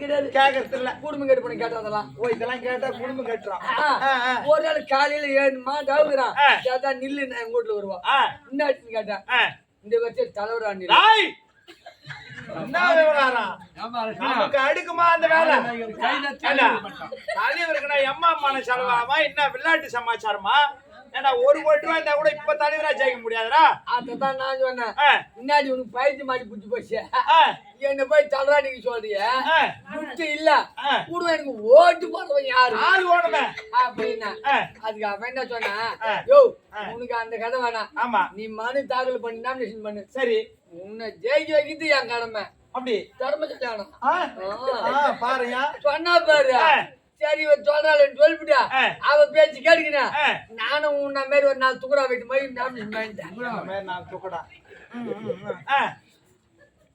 கேட்கறது கிடையாது கேக்குறது இல்ல குடும்பம் கட்டு பண்ணி கேட்டதெல்லாம் ஓ இதெல்லாம் கேட்டா குடும்பம் ஆ. ஒரு நாள் காலையில ஏழு மா தவுக்குறான் ஆ. கேட்டா நில்லு நான் எங்க வீட்டுல வருவா. ஆ, என்ன கேட்டேன். ஆ. இந்த வருஷம் தலைவரா நீ நமக்கு அடுக்குமா அந்த வேலை? தலைவருக்கு எம்மா அம்மான செலவாமா என்ன விளையாட்டு சமாச்சாரமா? ஒரு கோடி ரூபாய் இருந்தா கூட இப்ப தலைவரா ஜெயிக்க முடியாதுடா. அதான் நான் சொன்னேன். முன்னாடி உனக்கு பயிற்சி மாடி புடிச்சு போச்சு. என்ன போய் தலைவரா நீங்க சொல்றீங்க? புடிச்சு இல்ல. கூட எனக்கு ஓட்டு போடுறவன் யாரு? ஆள் ஓடுமே? அப்படின்னா அதுக்கு அவன் என்ன சொன்னான். யோ. உனக்கு அந்த கதை வேணாம். ஆமா. நீ மனு தாக்கல் பண்ணி நாமினேஷன் பண்ணு. சரி. உன்னை ஜெயிக்க வைக்கிறது என் கடமை. அப்படி. தர்ம கல்யாணம். பாருயா சொன்னா பாரு. சரி இவன் சொல்றாள் சொல்லிவிட்டா. அவ பேச்சு கேட்டுக்கினேன். நானும் உன்ன மாதிரி ஒரு நாலு துக்குரா வெட்டி மாதிரி நாமினேஷன் பண்ணிட்டேன் நான் தூக்கடா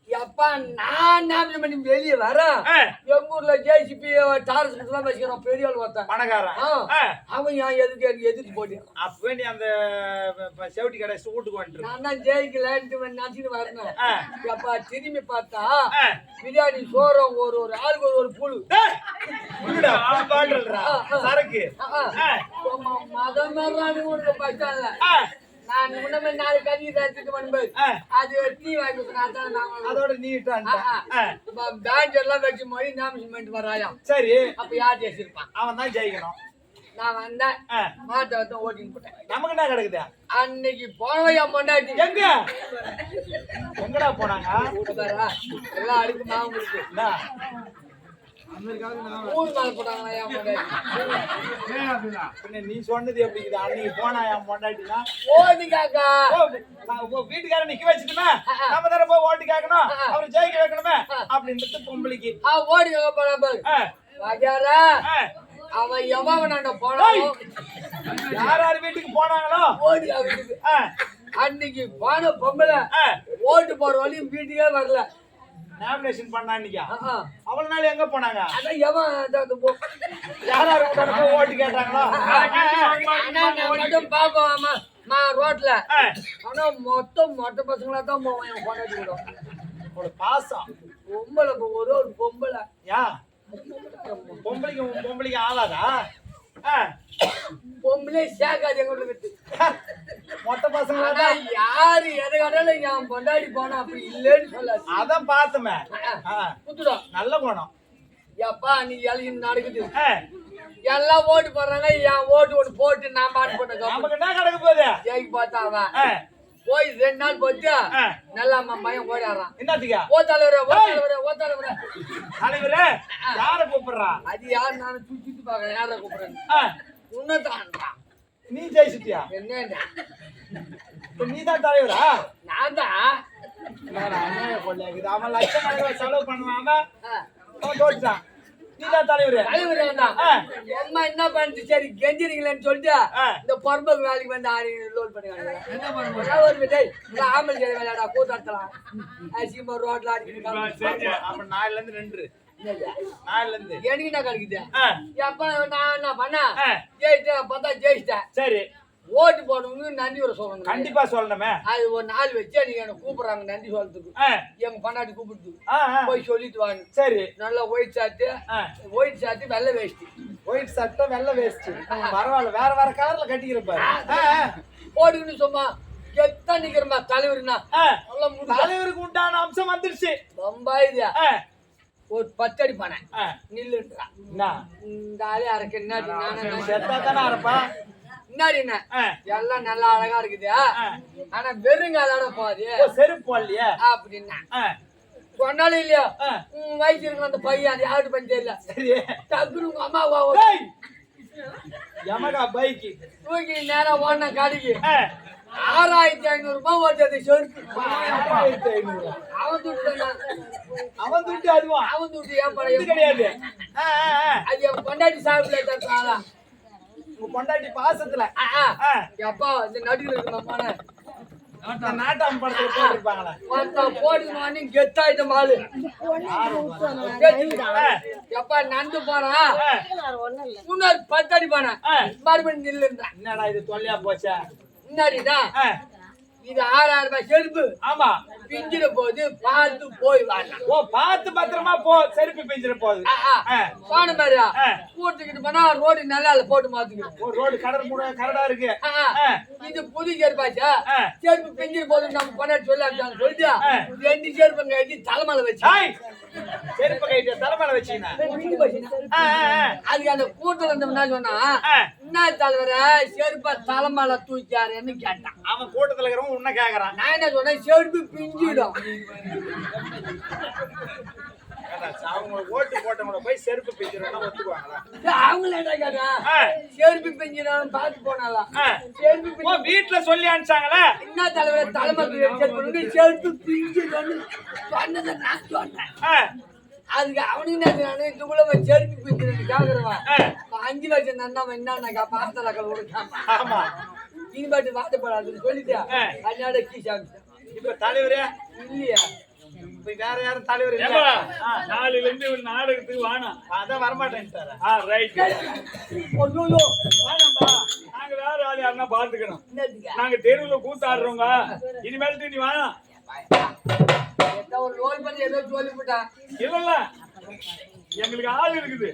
எப்பா நான் நாமினேஷன் பண்ணி வெளியே வரேன் எங்க ஊர்ல ஜேசிபி டாரஸ் எல்லாம் வச்சுக்கிறோம் பெரிய ஆள் ஒருத்தன். பணக்காரன். அவன் ஏன் எதுக்கு எனக்கு எதிர்த்து போட்டியான் அப்பவே நீ அந்த செவட்டி கடை வீட்டுக்கு வந்துரு. நான் தான் ஜெயிக்கலன்ட்டு நினைச்சிட்டு வரணும். எப்பா திரும்பி பார்த்தா. பிரியாணி சோறம் ஒரு ஒரு ஆளுக்கு ஒரு ஒரு புழு. சரக்கு. மதம் பச்சால ஆ, நான் முன்னமே நாலு கஞ்சி தச்சுட்டு பண்ணும்போது. அது டீ வாங்கி நான் அதோட. ஆ, பேங்க் எல்லாம் வச்சு நாமினேஷன் பண்ணிட்டு வராயாம். சரி. அப்ப யார் ஜெயிச்சிருப்பான்? அவன் தான் ஜெயிக்கணும். நான் வந்தேன். மாட்டை வந்து ஓட்டின்னு போட்டேன். நமக்கு என்ன கிடக்குது? அன்னைக்கு போனவையா பொண்டாட்டி. எங்க? எங்கடா போனாங்க? எல்லாம் என்ன? நீ சொன்னது எப்படி இருக்குது அன்னைக்கு போனா என் பொண்டாட்டினா ஓடி காக்கா ஓ, நான் உங்க வீட்டுக்காரர் நிக்க வச்சுட்டுமே நம்ம தர போய் ஓட்டு கேட்கணும் அவரை ஜெயிக்க வைக்கணுமே அப்படின்றது பொம்பளைக்கு ஆ ஓடி காக்கா போனா பாரு ஆ, வாஜாரா ஆ. அவன் எவன் போனாலும் யார் யார் வீட்டுக்கு போனாங்களோ ஓடி அவனுக்கு ஆ, அன்னைக்கு போன பொம்பளை ஆ, ஓட்டு போற வழியும் வீட்டுக்கே வரல நாமினேஷன் பண்ணா ஆ. அவ்வளவு நாள் எங்க போனாங்க அதான் எவன் யார் போய் ஓட்டு கேட்டாங்களோ பாப்போம் அம்மா மா ரோட்ல ஆனா மொத்தம் மொட்டை பசங்களா தான் போவோம் என் பொண்டாட்டி கூட ஒரு பாசம் பொம்பளை ஒரு ஒரு பொம்பளை யா பொம்பளைக்கு பொம்பளைக்கு ஆளாதா பொம்பளை சேர்க்காது எங்க விட்டு மொத்த பசங்களா யாரு எதை கட்டாலும் என் பொண்டாடி போனா அப்படி இல்லைன்னு சொல்லாது. அதான் பார்த்தமே குத்துடா. நல்ல குணம். எப்பா நீ எழுதி நடக்குது எல்லாம் ஓட்டு போடுறாங்க என் ஓட்டு ஒன்று போட்டு நான் பாட்டு போட்டேன் நமக்கு என்ன கிடக்கு போகுது? ஜெயிக்கு பார்த்தா அவன் போய் ரெண்டு நாள் ஆ. நல்லா அம்மா பையன் ஓடிடுறான் என்னத்துக்கா? ஓ தலைவரே ஓ தலைவரே ஓ தலைவரே. தலைவரே யார கூப்பிடுறா? அது யார் நானும் சுத்தி சுத்தி பார்க்கறேன் யாரை கூப்பிடுறேன் உன்னதான்டா. நீ ஜெயிச்சிட்டியா? என்னடா? இப்ப நீ தான் தலைவரா நான் தான். அவன் லட்சம் செலவு பண்ணுவான். அவன் ஆ, அவன் தோற்றுட்டான் நீ தான் தலைவரு தலைவரே. அம்மா என்ன பண்ணுச்சு சரி கெஞ்சிருங்களேன்னு சொல்லிட்டு. இந்த பொறுப்புக்கு வேலைக்கு வந்து ஆடி லோல் பண்ணுவாங்க ஒரு விட்டை இந்த சரி விளையாடா கூத்தாட்டலாம். அசிங்கமா ரோட்ல அடிக்கிறாங்க அப்ப நாலுல இருந்து ரெண்டு. எனக்கு என்ன கிடைக்குது எப்ப நான் என்ன பண்ண. ஜெயிச்சேன் பார்த்தா ஜெயிச்சிட்டேன். சரி. ஓட்டு போடணும்னு நன்றி வர சொல்லணும் கண்டிப்பா சொல்லணுமே. அது ஒரு நாள் வச்சு நீங்க எனக்கு கூப்பிடுறாங்க நன்றி சொல்றதுக்கு எங்க பண்ணாடி கூப்பிடுது. போய் சொல்லிட்டு வாங்க சரி. நல்லா ஒயிட் ஷர்ட்டு. ஒயிட் ஷர்ட்டு வெள்ளை வேஷ்டி ஒயிட் சட்டை வெள்ளை வேஸ்ட் பரவாயில்ல வேற வேற கலர்ல கட்டிக்கிறப்பாரு போட்டுக்கின்னு சும்மா கெத்தா நிக்கிறமா தலைவருனா நல்லா முடிஞ்சா தலைவருக்கு உண்டான அம்சம் வந்துருச்சு. ஆ, ஒரு பத்தடி ஆ. நில்லுன்றா. என்ன இந்த ஆளே செத்தா தானே இருப்பா என்னாடி என்ன? எல்லாம் நல்லா அழகா இருக்குது. ஆனா வெறுங்காலோட போகுது. செருப்பு போடலையே? அப்படின்னா. சொன்னாலும் இல்லையா? வயசு இருக்கிற அந்த பையன் அது யாரு பண்ணி தெரியல. சரி டக்குனு உங்க அம்மா யமகா பைக்கு. தூக்கி நேரா ஓடின கடைக்கு. ஆறாயிரத்தி ஐநூறு ரூபாய் ஓட்டது செருப்பு. ஆயிரத்தி ஐநூறு. அவன் துட்டு? அவன் துட்டு அதுவா அவன் துட்டு ஏன் பழைய கிடையாது. அது என் பொண்டாட்டி சாப்பிடல தட்டாளா உங்க பொண்டாட்டி பாசத்துல. அப்பா இந்த நடுவில் இருக்கிற இந்த நாட்டாம் படத்துல போட்டிருப்பாங்களே? ஒருத்தன் போடுவானு கெத்தாயிட்ட மாலு எப்பா நந்து போறான் ஆ, முன்னாடி பத்தடி போனேன் ஆ. மறுபடியும் நில்லுன்றேன். என்னடா இது தொல்லையா போச்சா? முன்னாடிடா ஆ, இது ஆறாயிரம் ரூபாய் செருப்பு. ஆமா. பிஞ்சிட போது பார்த்து போய் வாங்க ஓ பார்த்து பத்திரமா போ செருப்பு பிஞ்சிட போகுது. போன மாதிரியா. கூட்டுக்கிட்டு போனா ரோடு நல்லா இல்ல போட்டு மாத்துக்கணும் ஒரு ரோடு கடல் மூட கரடா இருக்கு. இது புது செருப்பாச்சா. செருப்பு பிஞ்சிட போது நம்ம பண்ண சொல்லாச்சான்னு சொல்லிட்டு. ரெண்டு செருப்பு கட்டி தலைமையில வச்சு. செருப்பு கைட்டு தலைமையில வச்சீங்கன்னா. அதுக்கு அந்த கூட்டம் இருந்தவனா சொன்னா. என்ன தலைவர செருப்ப தலைமையில தூக்கியாருன்னு கேட்டான். அவன் கூட்டத்துல இருக்கிறவன் உன்ன கேக்குறான். நான் என்ன சொன்னேன்? செருப்பு பிஞ்சிடும். ஏண்டா, அவங்க ஓட்டு போட்டவங்கள போய் செருப்பு பிஞ்சிருந்தா ஒத்துக்குவாங்களா? அவங்கள என்ன கேட்டா. செருப்பு பிஞ்சிடும் பார்த்து போனாலாம். செருப்பு வீட்டுல சொல்லி அனுப்பிச்சாங்களே? என்ன தலைவர் தலைமை செருப்பு பிஞ்சிடும் சொன்னதை நான் சொன்னேன். அதுக்கு அவனுக்கு என்ன இதுக்குள்ள செருப்பு பிஞ்சிடும் கேக்குறவன். அஞ்சு லட்சம் நன்னா என்ன பாத்தலக்கள் கொடுத்தான் ஆமா. இனிமேட்டு வாட்டப்படாதுன்னு சொல்லிட்டு. அதனால கீழ் இப்ப தலைவரே? இல்லையா? இப்ப வேற யாரும் தலைவர் நாளையில இருந்து ஒரு நாடகத்துக்கு வாணும் அதான் வரமாட்டேன்ட்டாரு ஆ ரைட் ஐயோ வாணம்பா நாங்க வேற ஆள் யாருன்னா பாத்துக்கணும் நாங்க தெருவுல கூத்தாடுறோங்க இனிமேல் நீ ஏதோ ஒரு ரோல் பண்ணி ஏதோ சொல்லிவிட்டான் இல்ல இல்ல எங்களுக்கு ஆள் இருக்குது.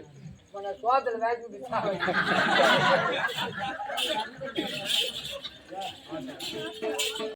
உன்னை சோத்துல வேட்டி